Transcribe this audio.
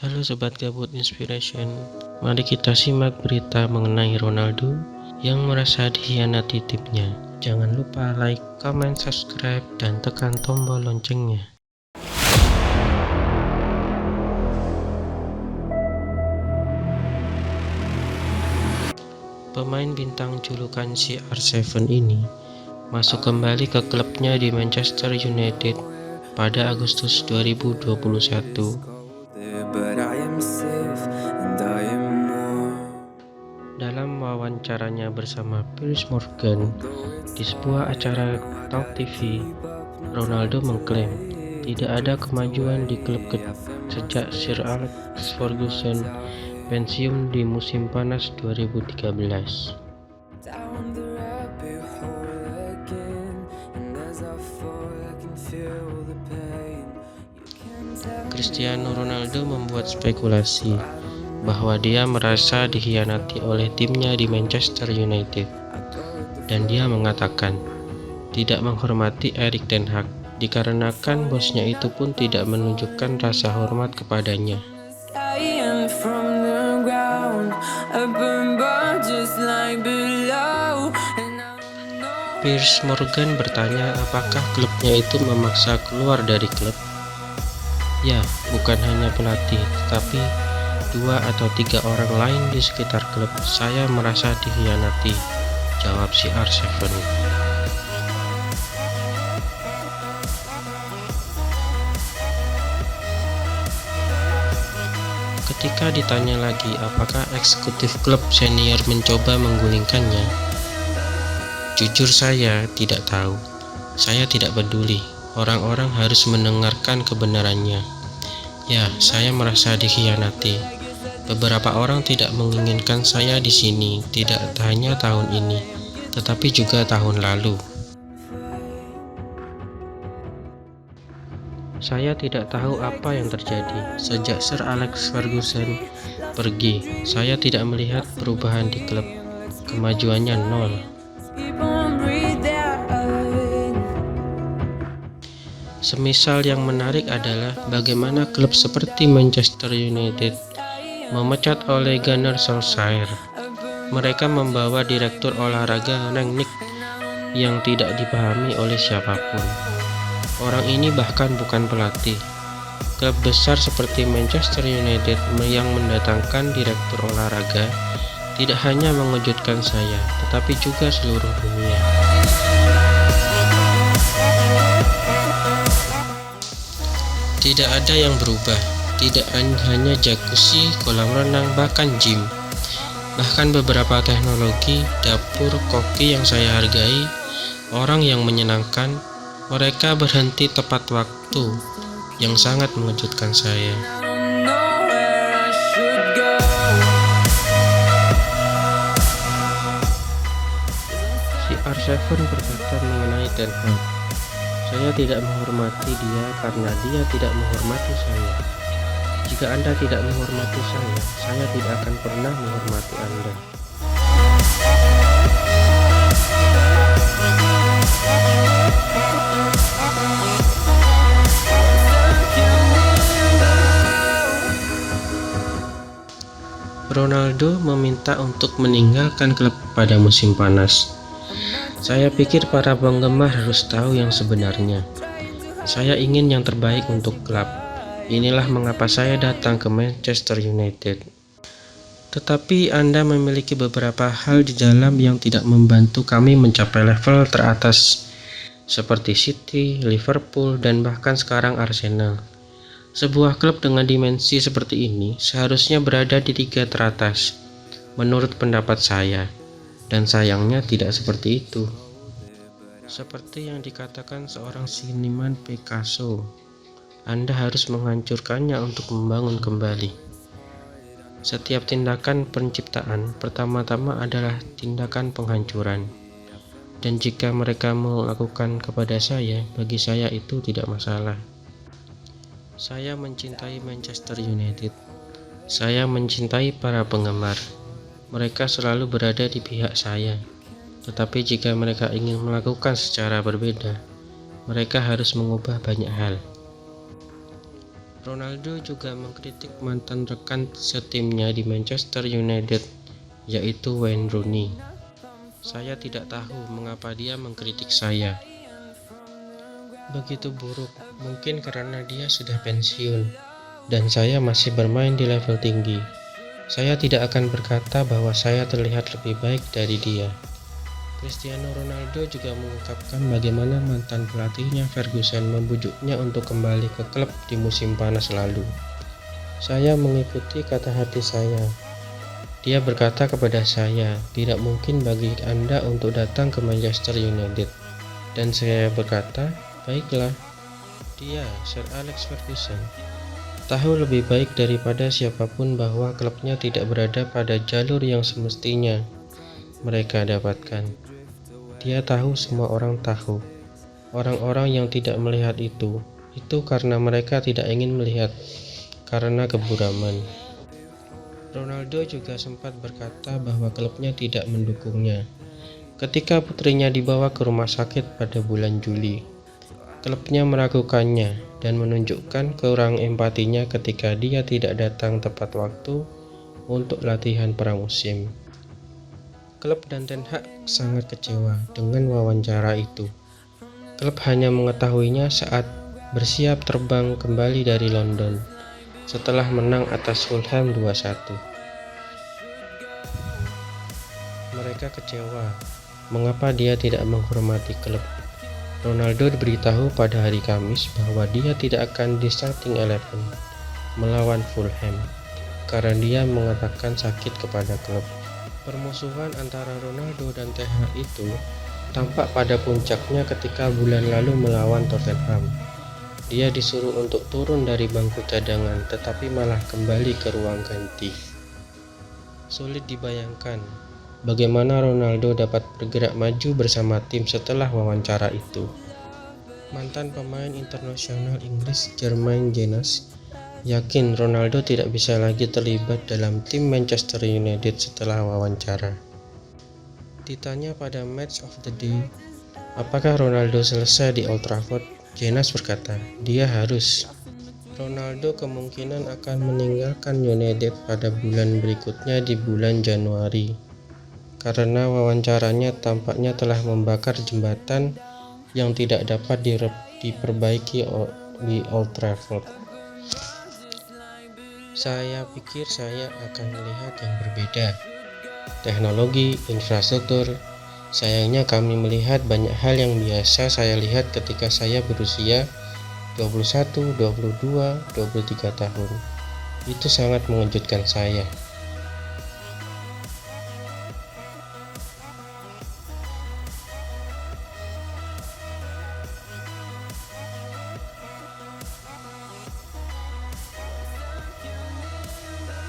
Halo Sobat Gabut Inspiration Mari kita simak berita mengenai Ronaldo yang merasa dikhianati timnya. Jangan lupa like, comment, subscribe, dan tekan tombol loncengnya. Pemain bintang julukan CR7 ini masuk kembali ke klubnya di Manchester United pada Agustus 2021 dalam wawancaranya bersama Piers Morgan di sebuah acara Talk TV, Ronaldo mengklaim tidak ada kemajuan di klub sejak Sir Alex Ferguson pensiun di musim panas 2013. Cristiano Ronaldo membuat spekulasi bahwa dia merasa dikhianati oleh timnya di Manchester United dan dia mengatakan tidak menghormati Erik ten Hag dikarenakan bosnya itu pun tidak menunjukkan rasa hormat kepadanya. Piers Morgan bertanya apakah klubnya itu memaksa keluar dari klub. Ya, bukan hanya pelatih, tapi dua atau tiga orang lain di sekitar klub saya merasa dikhianati, jawab si R7. Ketika ditanya lagi apakah eksekutif klub senior mencoba menggulingkannya, jujur saya tidak tahu. Saya tidak peduli. Orang-orang harus mendengarkan kebenarannya. Ya, saya merasa dikhianati. Beberapa orang tidak menginginkan saya di sini, tidak hanya tahun ini, tetapi juga tahun lalu. Saya tidak tahu apa yang terjadi sejak Sir Alex Ferguson pergi. Saya tidak melihat perubahan di klub. Kemajuannya nol. Semisal yang menarik adalah bagaimana klub seperti Manchester United memecat oleh Gunnar Solskjaer. Mereka membawa direktur olahraga Rangnick yang tidak dipahami oleh siapa pun. Orang ini bahkan bukan pelatih. Klub besar seperti Manchester United yang mendatangkan direktur olahraga tidak hanya mengejutkan saya, tetapi juga seluruh dunia. Tidak ada yang berubah, tidak hanya jacuzzi, kolam renang, bahkan gym. Bahkan beberapa teknologi dapur koki yang saya hargai, orang yang menyenangkan, mereka berhenti tepat waktu yang sangat mengejutkan saya. Si R7 berkata mengenai Ten Hag, saya tidak menghormati dia karena dia tidak menghormati saya. Jika Anda tidak menghormati saya, saya tidak akan pernah menghormati Anda. Ronaldo meminta untuk meninggalkan klub pada musim panas. Saya pikir para penggemar harus tahu yang sebenarnya. Saya ingin yang terbaik untuk klub. Inilah mengapa saya datang ke Manchester United. Tetapi Anda memiliki beberapa hal di dalam yang tidak membantu kami mencapai level teratas seperti City, Liverpool, dan bahkan sekarang Arsenal. Sebuah klub dengan dimensi seperti ini seharusnya berada di tiga teratas, menurut pendapat saya, dan sayangnya tidak seperti itu. Seperti yang dikatakan seorang seniman Picasso, anda harus menghancurkannya untuk membangun kembali. Setiap tindakan penciptaan pertama-tama adalah tindakan penghancuran. Dan jika mereka melakukan kepada saya, bagi saya itu tidak masalah. Saya mencintai Manchester United. Saya mencintai para penggemar. Mereka selalu berada di pihak saya. Tetapi jika mereka ingin melakukan secara berbeda, mereka harus mengubah banyak hal. Ronaldo juga mengkritik mantan rekan setimnya di Manchester United, yaitu Wayne Rooney. Saya tidak tahu mengapa dia mengkritik saya. Begitu buruk, mungkin karena dia sudah pensiun, dan saya masih bermain di level tinggi. Saya tidak akan berkata bahwa saya terlihat lebih baik dari dia. Cristiano Ronaldo juga mengungkapkan bagaimana mantan pelatihnya Ferguson membujuknya untuk kembali ke klub di musim panas lalu. Saya mengikuti kata hati saya. Dia berkata kepada saya, tidak mungkin bagi Anda untuk datang ke Manchester United. Dan saya berkata, baiklah. Dia, Sir Alex Ferguson, tahu lebih baik daripada siapa pun bahwa klubnya tidak berada pada jalur yang semestinya mereka dapatkan. Dia tahu semua orang tahu. Orang-orang yang tidak melihat itu, itu karena mereka tidak ingin melihat, karena keburaman. Ronaldo juga sempat berkata bahwa klubnya tidak mendukungnya. Ketika putrinya dibawa ke rumah sakit pada bulan Juli, klubnya meragukannya dan menunjukkan kurang empatinya ketika dia tidak datang tepat waktu untuk latihan pramusim. Klub dan Ten Hag sangat kecewa dengan wawancara itu. Klub hanya mengetahuinya saat bersiap terbang kembali dari London setelah menang atas Fulham 2-1. Mereka kecewa mengapa dia tidak menghormati klub. Ronaldo diberitahu pada hari Kamis bahwa dia tidak akan di starting eleven melawan Fulham karena dia mengatakan sakit kepada klub. Permusuhan antara Ronaldo dan Hag itu tampak pada puncaknya ketika bulan lalu melawan Tottenham. Dia disuruh untuk turun dari bangku cadangan tetapi malah kembali ke ruang ganti. Sulit dibayangkan bagaimana Ronaldo dapat bergerak maju bersama tim setelah wawancara itu. Mantan pemain internasional Inggris Jermaine Jenas yakin Ronaldo tidak bisa lagi terlibat dalam tim Manchester United setelah wawancara. Ditanya pada match of the day, apakah Ronaldo selesai di Old Trafford? Jenas berkata, dia harus. Ronaldo kemungkinan akan meninggalkan United pada bulan berikutnya di bulan Januari. Karena wawancaranya tampaknya telah membakar jembatan yang tidak dapat diperbaiki di Old Trafford. Saya pikir saya akan melihat yang berbeda. Teknologi, infrastruktur, sayangnya kami melihat banyak hal yang biasa saya lihat ketika saya berusia 21, 22, 23 tahun. Itu sangat mengejutkan saya.